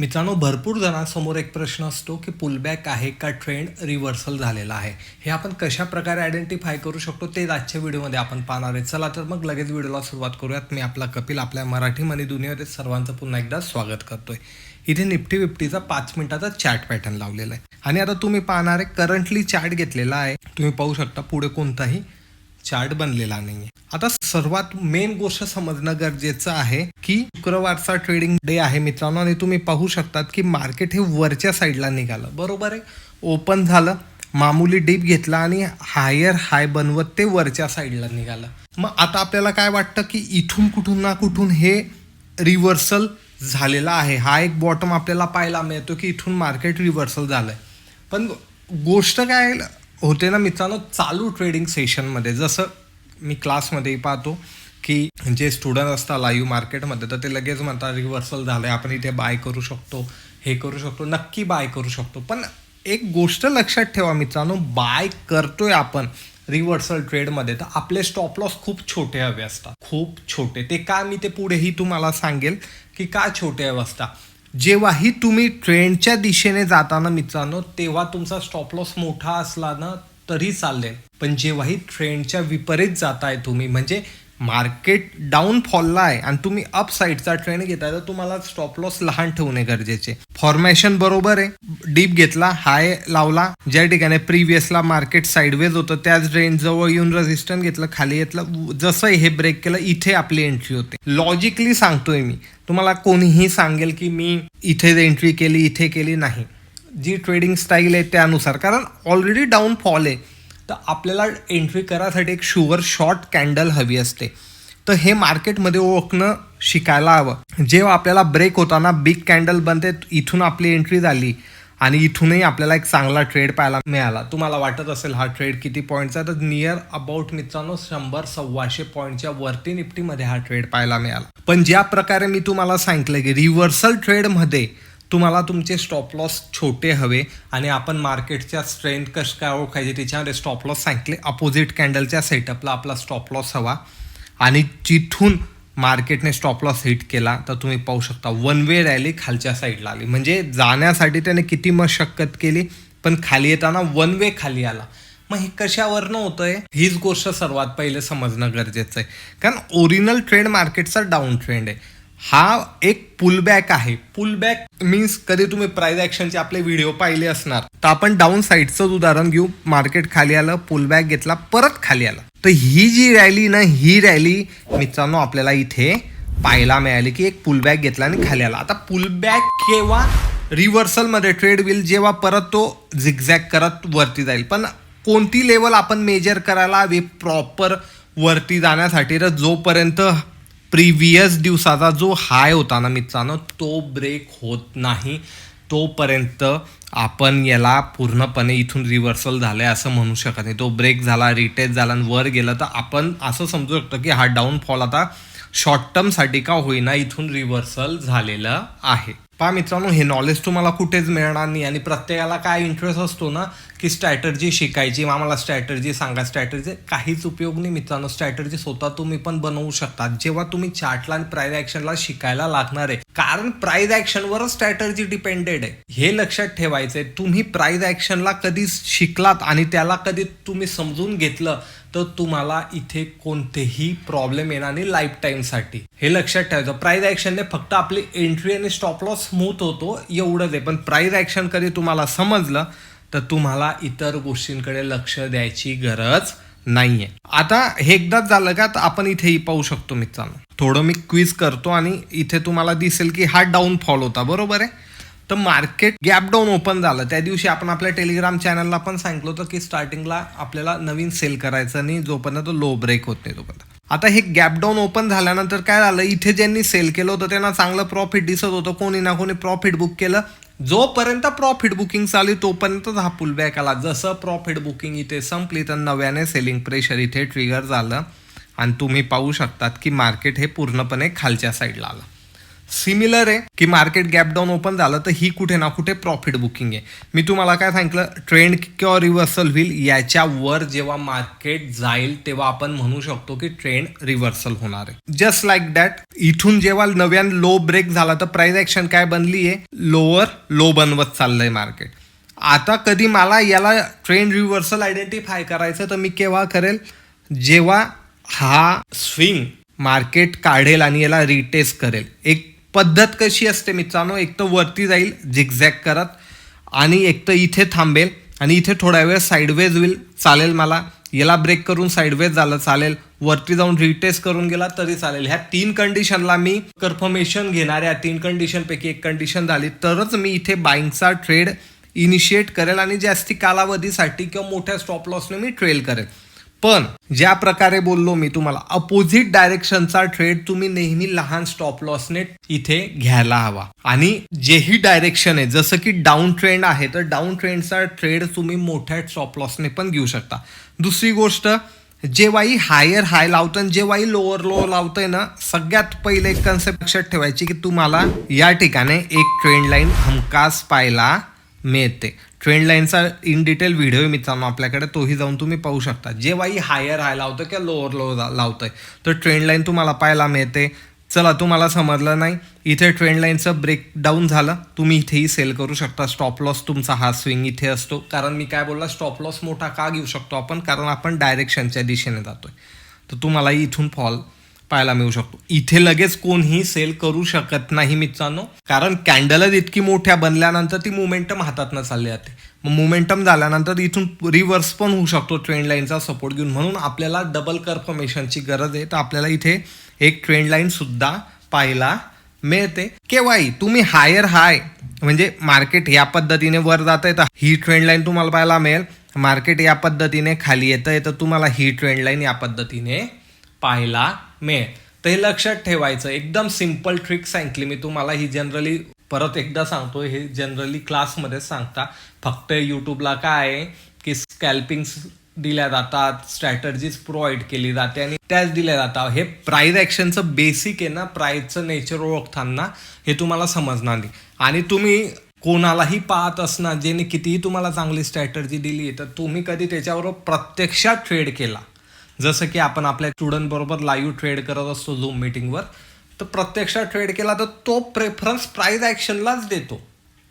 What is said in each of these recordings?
मित्रांनो भरपूर जणांसमोर एक प्रश्न असतो की पुलबॅक आहे का ट्रेंड रिव्हर्सल झालेला आहे? हे आपण कशा प्रकारे आयडेंटिफाय करू शकतो ते आजच्या व्हिडिओमध्ये आपण पाहणार आहे. चला तर मग लगेच व्हिडिओला सुरुवात करूयात. मी आपला कपिल आपल्या मराठी मनी दुनियामध्ये सर्वांचं पुन्हा एकदा स्वागत करतोय. इथे निफ्टी फिफ्टीचा पाच मिनिटाचा चॅट पॅटर्न लावलेला आहे. आणि आता तुम्ही पाहणार आहे करंटली चार्ट घेतलेला आहे. तुम्ही पाहू शकता पुढे कोणताही चार्ट बनलेला नाहीये. आता सर्वात मेन गोष्ट समजणं गरजेचं आहे की शुक्रवारचा ट्रेडिंग डे आहे मित्रांनो आणि तुम्ही पाहू शकतात की मार्केट हे वरच्या साईडला निघालं. बरोबर आहे? ओपन झालं मामूली डीप घेतला आणि हायर हाय बनवत ते वरच्या साईडला निघालं. मग आता आपल्याला काय वाटतं की इथून कुठून ना कुठून हे रिव्हर्सल झालेला आहे? हा एक बॉटम आपल्याला पाहायला मिळतो की इथून मार्केट रिव्हर्सल झालंय. पण गोष्ट काय होते ना मित्रांनो चालू ट्रेडिंग सेशनमध्ये जसं मी क्लासमध्येही पाहतो की जे स्टुडंट असतात लाईव्ह मार्केटमध्ये तर ते लगेच म्हणतात रिव्हर्सल झालं आहे आपण इथे बाय करू शकतो हे करू शकतो नक्की बाय करू शकतो. पण एक गोष्ट लक्षात ठेवा मित्रांनो बाय करतोय आपण रिव्हर्सल ट्रेडमध्ये तर आपले स्टॉप लॉस खूप छोटे हवे असतात. खूप छोटे. ते का मी ते पुढेही तुम्हाला सांगेल की का छोटे हवे असतात. जेव्हाही तुम्ही ट्रेंडच्या दिशेने जाताना मित्रांनो तेव्हा तुमचा स्टॉप लॉस मोठा असला ना तरी चालेल. पण जेव्हाही ट्रेंडच्या विपरीत जाताय तुम्ही म्हणजे मार्केट डाऊन फॉलला आहे आणि तुम्ही अप साईडचा ट्रेंड घेताय तर तुम्हाला स्टॉप लॉस लहान ठेवणे गरजेचे. फॉर्मेशन बरोबर आहे. डीप घेतला हाय लावला. ज्या ठिकाणी प्रिव्हियसला मार्केट साईडवेज होतं त्याच रेंज जवळ येऊन रेजिस्टन्स घेतलं खाली घेतलं जसं हे ब्रेक केलं इथे आपली एंट्री होते. लॉजिकली सांगतोय मी. तुम्हाला कोणीही सांगेल की मी इथे एंट्री केली इथे केली नाही. जी ट्रेडिंग स्टाईल आहे त्यानुसार. कारण ऑलरेडी डाऊन फॉल आहे. तर आपल्याला एंट्री करायसाठी एक शुअर शॉर्ट कॅन्डल हवी असते. तर हे मार्केटमध्ये ओळखणं शिकायला हवं. जेव्हा आपल्याला ब्रेक होताना बिग कॅन्डल बनते इथून आपली एंट्री झाली आणि इथूनही आपल्याला एक चांगला ट्रेड पाहायला मिळाला. तुम्हाला वाटत असेल हा ट्रेड किती पॉईंटचा तर नियर अबाउट मित्रांनो शंभर सव्वाशे पॉईंटच्या वरती निफ्टीमध्ये हा ट्रेड पाहायला मिळाला. पण ज्या प्रकारे मी तुम्हाला सांगितलं की रिव्हर्सल ट्रेडमध्ये तुम्हाला तुमचे स्टॉप लॉस छोटे हवे आणि आपण मार्केटच्या स्ट्रेंथ कसं काय ओळखायचे त्याच्यामध्ये स्टॉप लॉस सांगितले. अपोजिट कॅन्डलच्या सेटअपला आपला स्टॉप लॉस हवा. आणि जिथून मार्केटने स्टॉप लॉस हिट केला तर तुम्ही पाहू शकता वन वे रॅली खालच्या साईडला आली. म्हणजे जाण्यासाठी त्याने किती मशक्कत केली पण खाली येताना वन वे खाली आला. मग हे कशावरनं होतंय? हीच गोष्ट सर्वात पहिले समजणं गरजेचं आहे. कारण ओरिजिनल ट्रेंड मार्केटचा डाऊन ट्रेंड आहे. हा एक पुलबॅक आहे. पुलबॅक मीन्स कधी तुम्ही प्राइस ॲक्शनचे आपले व्हिडिओ पाहिले असणार. तर आपण डाऊन साईडचंच उदाहरण घेऊ. मार्केट खाली आलं पुलबॅक घेतला परत खाली आलं. तर ही जी रॅली ना ही रॅली मित्रांनो आपल्याला इथे पाहायला मिळाली की एक पुलबॅक घेतला आणि खाली आला. आता पुलबॅक केव्हा रिव्हर्सलमध्ये ट्रेड होईल जेव्हा परत तो झिगझॅग करत वरती जाईल. पण कोणती लेवल आपण मेजर करायला हवी? प्रॉपर वरती जाण्यासाठी. तर जोपर्यंत प्रिव्हियस दिवसाचा जो हाय होता ना मित्रांनो तो ब्रेक होत नाही. तोपर्यंत आपण याला पूर्णपणे इथून रिव्हर्सल झालं आहे असं म्हणू शकत नाही. तो ब्रेक झाला रिटेच झाला आणि वर गेला तर आपण असं समजू शकतो की हा डाऊनफॉल आता शॉर्ट टर्मसाठी का होईना इथून रिव्हर्सल झालेलं आहे. पहा मित्रांनो हे नॉलेज तुम्हाला कुठेच मिळणार नाही आणि प्रत्येकाला काय इंटरेस्ट असतो ना की स्ट्रॅटर्जी शिकायची. आम्हाला स्ट्रॅटर्जी सांगा. स्ट्रॅटर्जी काहीच उपयोग नाही मित्रांनो. स्ट्रॅटर्जी स्वतः तुम्ही पण बनवू शकता जेव्हा तुम्ही चार्टला आणि प्राईज ॲक्शनला शिकायला लागणार आहे. कारण प्राईज ॲक्शनवरच स्ट्रॅटर्जी डिपेंडेड आहे. हे लक्षात ठेवायचंय. तुम्ही प्राईज ॲक्शनला कधी शिकलात आणि त्याला कधी तुम्ही समजून घेतलं तर तुम्हाला इथे कोणतेही प्रॉब्लेम येणार नाही लाईफ टाईमसाठी हे लक्षात ठेवायचं. प्राईज ॲक्शनने फक्त आपली एंट्री आणि स्टॉप लॉस स्मूथ होतो एवढंच आहे. पण प्राईज ॲक्शन कधी तुम्हाला समजलं तर तुम्हाला इतर गोष्टींकडे लक्ष द्यायची गरज नाहीये. आता हे एकदाच झालं का तर आपण इथेही पाहू शकतो मित्रांनो. थोडं मी क्विज करतो आणि इथे तुम्हाला दिसेल की हा डाऊन फॉल होता. बरोबर आहे? तर मार्केट गॅप डाऊन ओपन झालं. त्या दिवशी आपण आपल्या टेलिग्राम चॅनलला पण सांगितलं होतं की स्टार्टिंगला आपल्याला नवीन सेल करायचं आणि जोपर्यंत लो ब्रेक होत नाही तोपर्यंत. आता हे गॅप डाऊन ओपन झाल्यानंतर काय झालं? इथे ज्यांनी सेल केलं होतं त्यांना चांगलं प्रॉफिट दिसत होतं. कोणी ना कोणी प्रॉफिट बुक केलं. जोपर्यंत प्रॉफिट बुकिंग चालू तोपर्यंतच हा पुलबॅक आला. जसं प्रॉफिट बुकिंग इथे संपली तर नव्याने सेलिंग प्रेशर इथे ट्रिगर झालं. आणि तुम्ही पाहू शकतात की मार्केट हे पूर्णपणे खालच्या साईडला आलं. सिमिलर आहे की मार्केट गॅप डाऊन ओपन झालं तर ही कुठे ना कुठे प्रॉफिट बुकिंग आहे. मी तुम्हाला काय सांगितलं? ट्रेंड किंवा रिव्हर्सल होईल याच्यावर जेव्हा मार्केट जाईल तेव्हा आपण म्हणू शकतो की ट्रेंड रिव्हर्सल होणार आहे. जस्ट लाईक दॅट इथून जेव्हा नव्यान लो ब्रेक झाला तर प्राइस ॲक्शन काय बनली आहे? लोअर लो बनवत चाललंय मार्केट. आता कधी मला याला ट्रेंड रिव्हर्सल आयडेंटिफाय करायचं तर मी केव्हा करेल? जेव्हा हा स्विंग मार्केट काढेल आणि याला रिटेस्ट करेल. एक पद्धत कशी असते मित्रांनो? एक तर वरती जाईल झिगझॅग करत आणि एक तर इथे थांबेल आणि इथे थोड्या वेळ साईडवेज होईल चालेल मला. याला ब्रेक करून साईडवेज झालं चालेल. वरती जाऊन रिटेस्ट करून गेला तरी चालेल. ह्या तीन कंडिशनला मी कन्फर्मेशन घेणार तीन कंडिशनपैकी एक कंडिशन झाली. तरच मी इथे बाईंगचा ट्रेड इनिशिएट करेल आणि जास्ती कालावधीसाठी किंवा मोठ्या स्टॉप लॉसने मी ट्रेल करेल. पण ज्या प्रकारे बोललो मी तुम्हाला अपोजिट डायरेक्शनचा ट्रेड तुम्ही नेहमी लहान स्टॉप लॉसने इथे घ्यायला हवा. आणि जेही डायरेक्शन आहे जसं की डाऊन ट्रेंड आहे तर डाऊन ट्रेंडचा ट्रेड तुम्ही मोठ्या स्टॉप लॉसने पण घेऊ शकता. दुसरी गोष्ट जेव्हाही हायर हाय लावतं आणि जेव्हाही लोअर लो लावतंय ना सगळ्यात पहिले एक कन्सेप्ट लक्षात ठेवायची की तुम्हाला या ठिकाणी एक ट्रेंड लाईन हमखास पाहायला मिळते. ट्रेंड लाईनचा इन डिटेल व्हिडिओ मित्रांनो आपल्याकडे तोही जाऊन तुम्ही पाहू शकता. जेव्हाही हायर हाय लावतं किंवा लोअर लो लावतंय तर ट्रेंड लाईन तुम्हाला पाहायला मिळते. चला तुम्हाला समजलं नाही इथे ट्रेंड लाईनचं ब्रेकडाऊन झालं. तुम्ही इथेही सेल करू शकता. स्टॉप लॉस तुमचा हा स्विंग इथे असतो. कारण मी काय बोलला स्टॉप लॉस मोठा का घेऊ शकतो आपण? कारण आपण डायरेक्शनच्या दिशेने जातोय. तर तुम्हाला इथून फॉल पाहायला मिळू शकतो. इथे लगेच कोणीही सेल करू शकत नाही मित्रांनो. कारण कॅन्डलच इतकी मोठ्या बनल्यानंतर ती मोमेंटम हातातनं चालली जाते. मग मोमेंटम झाल्यानंतर इथून रिव्हर्स पण होऊ शकतो ट्रेंड लाईनचा सपोर्ट घेऊन. म्हणून आपल्याला डबल कन्फर्मेशनची गरज आहे. तर आपल्याला इथे एक ट्रेंड लाईन सुद्धा पाहायला मिळते. केव्हाही तुम्ही हायर हाय म्हणजे मार्केट या पद्धतीने वर जात आहे तर ही ट्रेंड लाईन तुम्हाला पाहायला मिळेल. मार्केट या पद्धतीने खाली येतं आहे तर तुम्हाला ही ट्रेंड लाईन या पद्धतीने पाहायला मिळेल तर हे लक्षात ठेवायचं. एकदम सिंपल ट्रिक सांगितली मी तुम्हाला. ही जनरली परत एकदा सांगतो हे जनरली क्लासमध्ये सांगता. फक्त यूट्यूबला काय आहे की स्कॅल्पिंग्स दिल्या जातात स्ट्रॅटर्जीज प्रोव्हाइड केली जाते आणि त्याच दिल्या जातात. हे प्राईज ॲक्शनचं बेसिक आहे ना प्राईजचं नेचर ओळखताना हे तुम्हाला समजणार नाही. आणि तुम्ही कोणालाही पाहत असणार ज्याने कितीही तुम्हाला चांगली स्ट्रॅटर्जी दिली तर तुम्ही कधी त्याच्यावर प्रत्यक्षात ट्रेड केला. जसं की आपण आपल्या स्टुडंट बरोबर लाईव्ह ट्रेड करत असतो झूम मीटिंगवर तर प्रत्यक्षात ट्रेड केला तर तो प्रेफरन्स प्राईज ॲक्शनलाच देतो.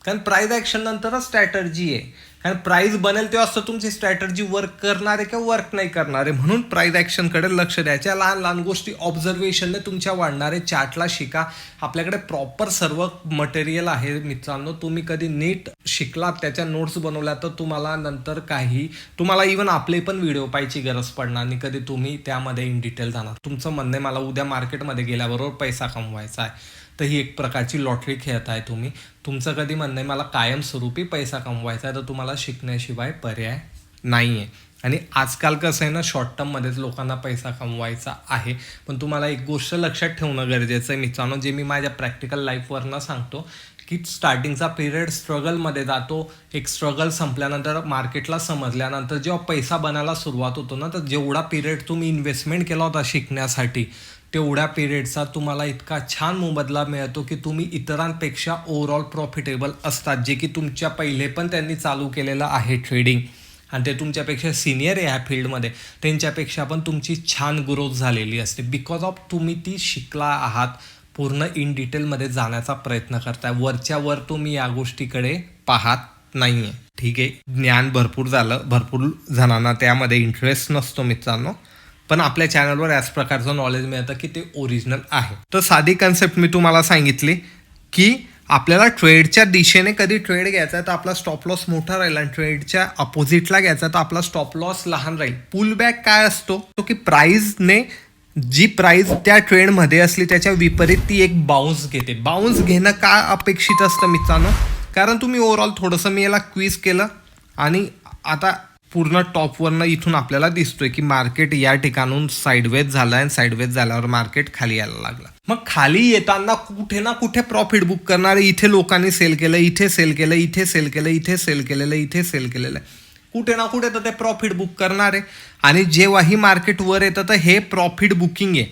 कारण प्राईज ॲक्शन नंतरच स्ट्रॅटर्जी आहे. कारण प्राईज बनेल तेव्हा असं तुमची स्ट्रॅटर्जी वर्क करणार आहे किंवा वर्क नाही करणार. आहे म्हणून प्राईज ॲक्शनकडे लक्ष द्यायच्या लहान लहान गोष्टी ऑब्झर्वेशनने तुमच्या वाढणारे चार्टला शिका. आपल्याकडे प्रॉपर सर्व मटेरियल आहे मित्रांनो. तुम्ही कधी नीट शिकलात त्याच्या नोट्स बनवल्या तर तुम्हाला नंतर काही तुम्हाला इवन आपले पण व्हिडिओ पाहायची गरज पडणार आणि कधी तुम्ही त्यामध्ये इन डिटेल जाणार. तुमचं म्हणणं आहे मला उद्या मार्केटमध्ये गेल्याबरोबर पैसा कमवायचा आहे. तर ही एक प्रकारची लॉटरी खेळत आहे तुम्ही. तुमचं कधी म्हणणं आहे मला कायमस्वरूपी पैसा कमवायचा आहे तर तुम्हाला शिकण्याशिवाय पर्याय नाही आहे आणि आजकाल कसं आहे ना शॉर्ट टर्ममध्येच लोकांना पैसा कमवायचा आहे. पण तुम्हाला एक गोष्ट लक्षात ठेवणं गरजेचं आहे मित्रांनो जे मी माझ्या प्रॅक्टिकल लाईफवरनं सांगतो की स्टार्टिंगचा पिरियड स्ट्रगलमध्ये जातो. एक स्ट्रगल संपल्यानंतर मार्केटला समजल्यानंतर जेव्हा पैसा बनायला सुरुवात होतो ना तर जेवढा पिरियड तुम्ही इन्व्हेस्टमेंट केला होता शिकण्यासाठी तेवढ्या पिरियडचा तुम्हाला इतका छान मोबदला मिळतो की तुम्ही इतरांपेक्षा ओव्हरऑल प्रॉफिटेबल असतात जे की तुमच्या पहिले पण त्यांनी चालू केलेलं आहे ट्रेडिंग आणि ते तुमच्यापेक्षा सिनियर आहे ह्या फील्डमध्ये त्यांच्यापेक्षा पण तुमची छान ग्रोथ झालेली असते. बिकॉज ऑफ तुम्ही ती शिकला आहात पूर्ण इन डिटेलमध्ये जाण्याचा प्रयत्न करताय. वरच्या वर तुम्ही या गोष्टीकडे पाहत नाही आहे ठीक आहे? ज्ञान भरपूर झालं. भरपूर जणांना त्यामध्ये इंटरेस्ट नसतो मित्रांनो. पण आपल्या चॅनलवर याच प्रकारचं नॉलेज मिळतं की ते ओरिजिनल आहे. तर साधी कन्सेप्ट मी तुम्हाला सांगितली की आपल्याला ट्रेडच्या दिशेने कधी ट्रेड घ्यायचा आहे तर आपला स्टॉप लॉस मोठा राहील आणि ट्रेडच्या अपोजिटला घ्यायचा तर आपला स्टॉप लॉस लहान राहील. पुल बॅक काय असतो? तो की प्राईजने जी प्राईज त्या ट्रेडमध्ये असली त्याच्या विपरीत ती एक बाउन्स घेते. बाउन्स घेणं का अपेक्षित असतं मित्रांनो? कारण तुम्ही ओव्हरऑल थोडंसं मी याला क्विज केलं आणि आता पूर्ण टॉपवरनं इथून आपल्याला दिसतोय की मार्केट या ठिकाणून साईडवेज झालं आणि साईडवेज झाल्यावर मार्केट खाली यायला लागलं. मग खाली येताना कुठे ना कुठे प्रॉफिट बुक करणारे इथे लोकांनी सेल केलं इथे सेल केलं इथे सेल केलं इथे सेल केलेलं इथे सेल केलेलं. आहे कुठे ना कुठे तर ते प्रॉफिट बुक करणार. आहे आणि जेव्हाही मार्केट वर येतं तर हे प्रॉफिट बुकिंग आहे.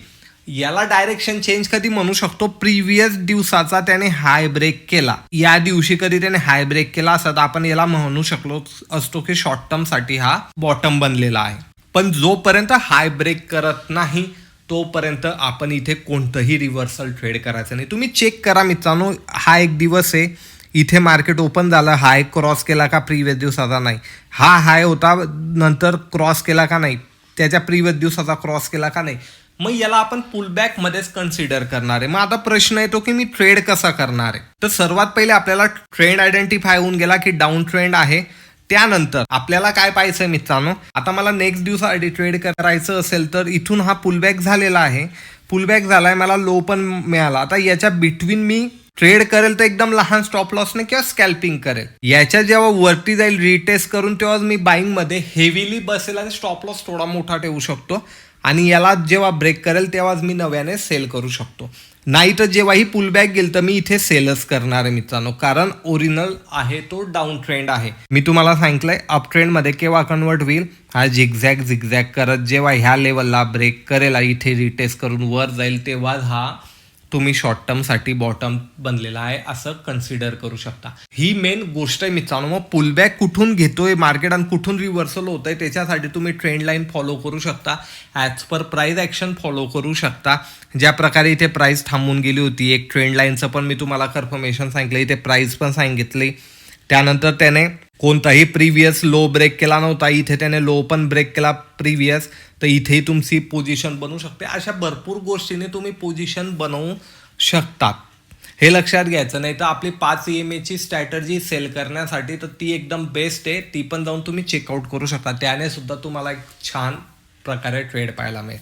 याला डायरेक्शन चेंज कधी म्हणू शकतो? प्रिव्हियस दिवसाचा त्याने हाय ब्रेक केला. या दिवशी कधी त्याने हाय ब्रेक केला असता तर आपण याला म्हणू शकलो असतो की शॉर्ट टर्मसाठी हा बॉटम बनलेला आहे. पण जोपर्यंत हाय ब्रेक करत नाही तोपर्यंत आपण इथे कोणतंही रिव्हर्सल ट्रेड करायचं नाही. तुम्ही चेक करा मित्रांनो हा एक दिवस आहे. इथे मार्केट ओपन झालं. हाय क्रॉस केला का प्रिव्हियस दिवसाचा नाही? हा हाय होता नंतर क्रॉस केला का नाही? त्याच्या प्रिव्हियस दिवसाचा क्रॉस केला का नाही? मग याला आपण पुलबॅक मध्येच कन्सिडर करणार आहे. मग आता प्रश्न येतो की मी ट्रेड कसा करणार आहे? तर सर्वात पहिले आपल्याला ट्रेंड आयडेंटिफाय होऊन गेला की डाऊन ट्रेंड आहे. त्यानंतर आपल्याला काय पाहायचंय मित्रांनो? आता मला नेक्स्ट दिवसासाठी ट्रेड करायचं असेल तर इथून हा पुलबॅक झालेला आहे. पुलबॅक झालाय मला लो पण मिळाला. आता याच्या बिटवीन मी ट्रेड करेल तर एकदम लहान स्टॉप लॉसने किंवा स्कॅल्पिंग करेल. याच्या जेव्हा वरती जाईल रिटेस्ट करून तेव्हा मी बाईंगमध्ये हेवीली बसेल आणि स्टॉप लॉस थोडा मोठा ठेवू शकतो. आणि याला जेव्हा ब्रेक करेल तेव्हाच मी नव्याने सेल करू शकतो. नाही तर जेव्हाही पुलबॅक गेल तर मी इथे सेलच करणार आहे मित्रांनो. कारण ओरिजिनल आहे तो डाऊन ट्रेंड आहे. मी तुम्हाला सांगितलंय अप ट्रेंडमध्ये केव्हा कन्वर्ट होईल? हा झिगझॅग झिगझॅग करत जेव्हा ह्या लेवलला ब्रेक करेल इथे रिटेस्ट करून वर जाईल तेव्हाच हा तुम्ही शॉर्ट टर्मसाठी बॉटम बनलेला आहे असं कन्सिडर करू शकता. ही मेन गोष्ट आहे मित्रांनो. मग पुलबॅक कुठून घेतोय मार्केट आणि कुठून रिव्हर्सल होत आहे त्याच्यासाठी तुम्ही ट्रेंड लाईन फॉलो करू शकता. As per price action follow करू शकता. ज्या प्रकारे इथे प्राईस थांबून गेली होती एक ट्रेंड लाईनचं पण मी तुम्हाला कन्फर्मेशन सांगितलं इथे प्राईस पण सांगितली. त्यानंतर त्याने कोणताही प्रिव्हियस लो ब्रेक केला नव्हता इथे त्याने लो पण ब्रेक केला प्रिव्हियस तर इथेही तुमची पोझिशन बनवू शकते. अशा भरपूर गोष्टीने तुम्ही पोझिशन बनवू शकतात हे लक्षात घ्यायचं नाही तर आपली पाच ई एम एची स्ट्रॅटर्जी सेल करण्यासाठी तर ती एकदम बेस्ट आहे. ती पण जाऊन तुम्ही चेकआउट करू शकता. त्याने सुद्धा तुम्हाला एक छान प्रकारे ट्रेड पाहायला मिळेल.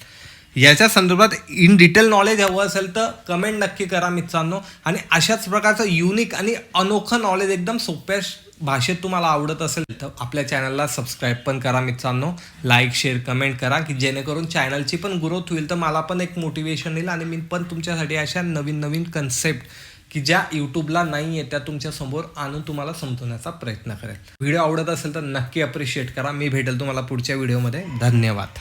याच्या संदर्भात इन डिटेल नॉलेज हवं असेल तर कमेंट नक्की करा मित्रांनो. आणि अशाच प्रकारचं युनिक आणि अनोखं नॉलेज एकदम सोप्या भाषेत तुम्हाला आवडत असेल तर आपल्या चॅनलला सबस्क्राईब पण करा मित्रांनो. लाईक शेअर कमेंट करा की जेणेकरून चॅनलची पण ग्रोथ होईल तर मला पण एक मोटिवेशन येईल आणि मी पण तुमच्यासाठी अशा नवीन नवीन कन्सेप्ट की ज्या यूट्यूबला नाही आहे त्या तुमच्यासमोर आणून तुम्हाला समजवण्याचा प्रयत्न करेल. व्हिडिओ आवडत असेल तर नक्की अप्रिशिएट करा. मी भेटेल तुम्हाला पुढच्या व्हिडिओमध्ये धन्यवाद.